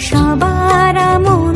সবার মন্ত্র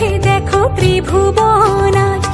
চোখে দেখো ত্রিভুবনায়।